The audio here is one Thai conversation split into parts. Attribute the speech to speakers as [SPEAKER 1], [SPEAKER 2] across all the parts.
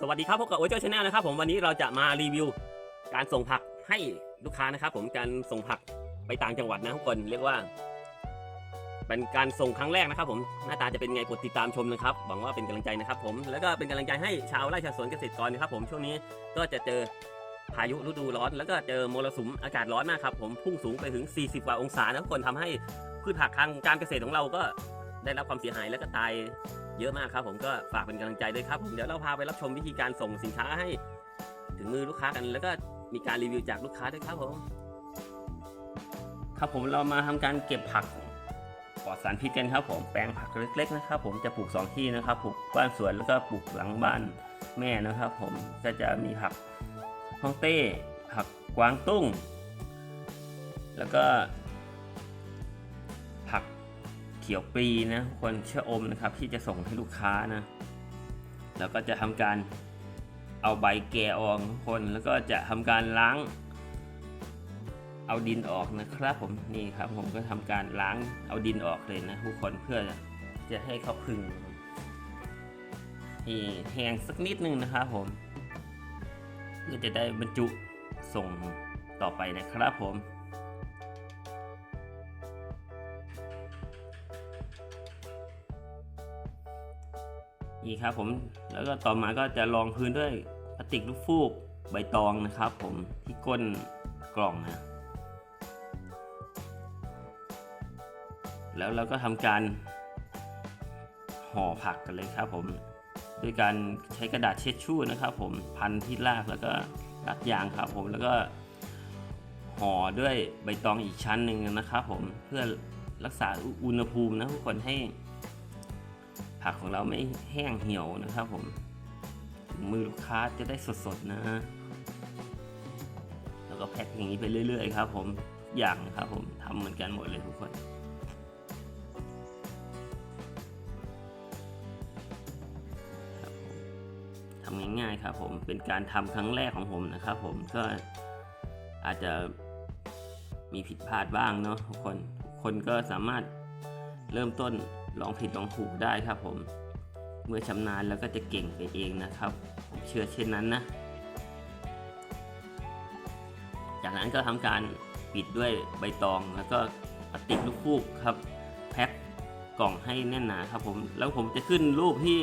[SPEAKER 1] สวัสดีครับพบกับโอเจ้าชาแนลนะครับผมวันนี้เราจะมารีวิวการส่งผักให้ลูกค้านะครับ ผมการส่งผักไปต่างจังหวัดนะทุกคนเรียกว่า เป็นการส่งครั้งแรกนะครับ ผมหน้าตาจะเป็นไงกดติดตามชมนะครับหวังว่าเป็นกำลังใจนะครับ ผมแล้วก็เป็นกำลังใจให้ชาวไร่ชาวสวนเกษตรกรนะครับ ผมช่วงนี้ก็จะเจอพายุฤดูร้อน แล้วก็เจอมรสุมอากาศร้อนมากครับ ผมพุ่งสูงไปถึง 40 กว่าองศานะทุกคนทำให้พืชผักทางการเกษตรของเราก็ ได้รับความเสียหายแล้วก็ตายเยอะมากครับ ผมก็ฝากเป็นกำลังใจด้วยครับผมเดี๋ยวเราพาไปรับชมวิธีการส่งสินค้าให้ ถึงมือลูกค้ากัน แล้วก็มีการรีวิวจากลูกค้าด้วยครับผมครับผมเรามาทำการเก็บผักปลอดสารพิษกันครับผมแปลงผักเล็ก ๆ นะครับ ผมจะปลูกสองที่นะครับปลูกบ้านสวนแล้วก็ปลูกหลังบ้านแม่นะครับ ผมก็จะมีผักฮ่องเต้ผักกวางตุ้ง แล้วก็ผักเขียวปีนะคนเชื่ออมนะครับที่จะส่งให้ลูกค้านะแล้วก็จะทำการเอาใบแกะออกทุกคนแล้วก็จะทำการล้างเอาดินออกนะครับผมนี่ครับผมก็ทำการล้างเอาดินออกเลยนะทุกคนเพื่อจะให้เขาพึงให้แห้งสักนิดนึงนะครับผมเพื่อจะได้บรรจุส่งต่อไปนะครับผม นี่ครับผมแล้วก็ต่อมาก็จะรองพื้นด้วยพลาสติกลูกฟูกใบตองนะครับผมที่ก้นกล่องนะแล้วเราก็ทำการห่อผักกันเลยครับผมด้วยการใช้กระดาษเช็ดชู่นะครับ ผมพันที่รากแล้วก็รัดยางครับผมแล้วก็ห่อด้วยใบตองอีกชั้นหนึ่งนะครับ ผมเพื่อรักษาอุณหภูมินะทุกคนให้ ผักของเราไม่แห้งเหี่ยวนะครับผมมือลูกค้าจะได้สดๆนะแล้วก็แพ็คอย่างนี้ไปเรื่อย ๆ ครับ ผมทุกอย่างครับผมทำเหมือนกันหมดเลยทุกคนทำง่ายๆครับผมเป็นการทำครั้งแรกของผมนะครับ ผมก็อาจจะมีผิดพลาดบ้างเนาะทุกคนทุกคนก็สามารถเริ่มต้น ลองผิดลองถูกได้ครับผมเมื่อชำนาญแล้วก็จะเก่งไปเองนะครับ ผมเชื่อเช่นนั้นนะ จากนั้นก็ทำการปิดด้วยใบตองแล้วก็ติกลูกฟูกครับ แพ็คกล่องให้แน่นหนาครับผมแล้วผมจะขึ้นรูปที่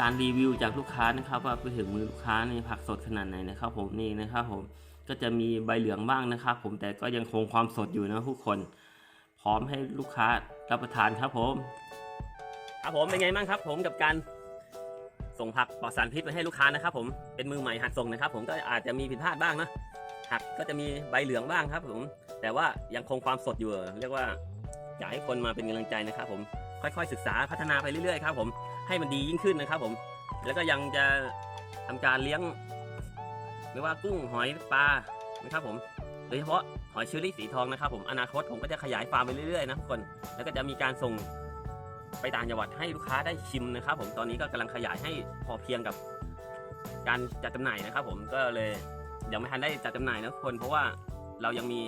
[SPEAKER 1] การรีวิวจากลูกค้านะครับ ว่าไปถึงมือลูกค้าในผักสดขนาดไหนนะครับ ผมนี่นะครับผมก็จะมีใบเหลืองบ้างนะครับ ผมแต่ก็ยังคงความสดอยู่นะทุกคน พร้อมให้ลูกค้ารับประทานครับผม ครับผมเป็นไงบ้างครับ ผมกับการส่งผักปลอดสารพิษไปให้ลูกค้านะครับผมเป็นมือใหม่หัดส่งนะครับ ผมก็อาจจะมีผิดพลาดบ้างนะผักก็จะมีใบเหลืองบ้างครับผมแต่ว่ายังคงความสดอยู่เรียกว่าอยากให้คนมาเป็นกำลังใจนะครับ ผมค่อยๆศึกษาพัฒนาไปเรื่อยๆครับผมให้มันดียิ่งขึ้นนะครับ ผม แล้วก็ยังจะทำการเลี้ยง ไม่ว่ากุ้งหอยปลานะครับผม ดยเฉพาะหอยเชอรี่สีทองนะครับผมอนาคตผมก็จะขยายฟาร์มไปเรื่อยๆนะทุกคนแล้วก็จะมีการส่งไปต่างจังหวัดให้ลูกค้าได้ชิมนะครับ ผมตอนนี้ก็กำลังขยายให้พอเพียงกับ การจัดจำหน่ายนะครับ ผมก็เลยยังไม่ทันได้จัดจำหน่ายนะทุกคน เพราะว่าเรายังมี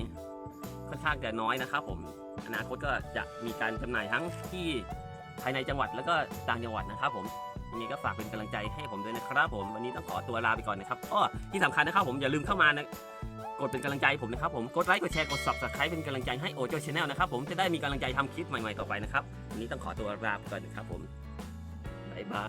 [SPEAKER 1] ค่อนข้างจะน้อยนะครับ ผมอนาคตก็จะมีการจำหน่ายทั้งที่ภายในจังหวัดแล้วก็ต่างจังหวัดนะครับ ผมยังไงก็ฝากเป็นกำลังใจให้ผมด้วยนะครับ ผมวันนี้ต้องขอตัวลาไปก่อนนะครับอ้อที่สำคัญนะครับ ผมอย่าลืมเข้ามานะ กดเป็นกำลังใจผมนะครับผมกดไลค์กดแชร์กด subscribe เป็นกำลังใจให้โอโจชาแนลนะครับผมจะได้มีกำลังใจทำคลิปใหม่ๆต่อไปนะครับวันนี้ต้องขอตัวลาไปก่อนนะครับผมบ๊ายบาย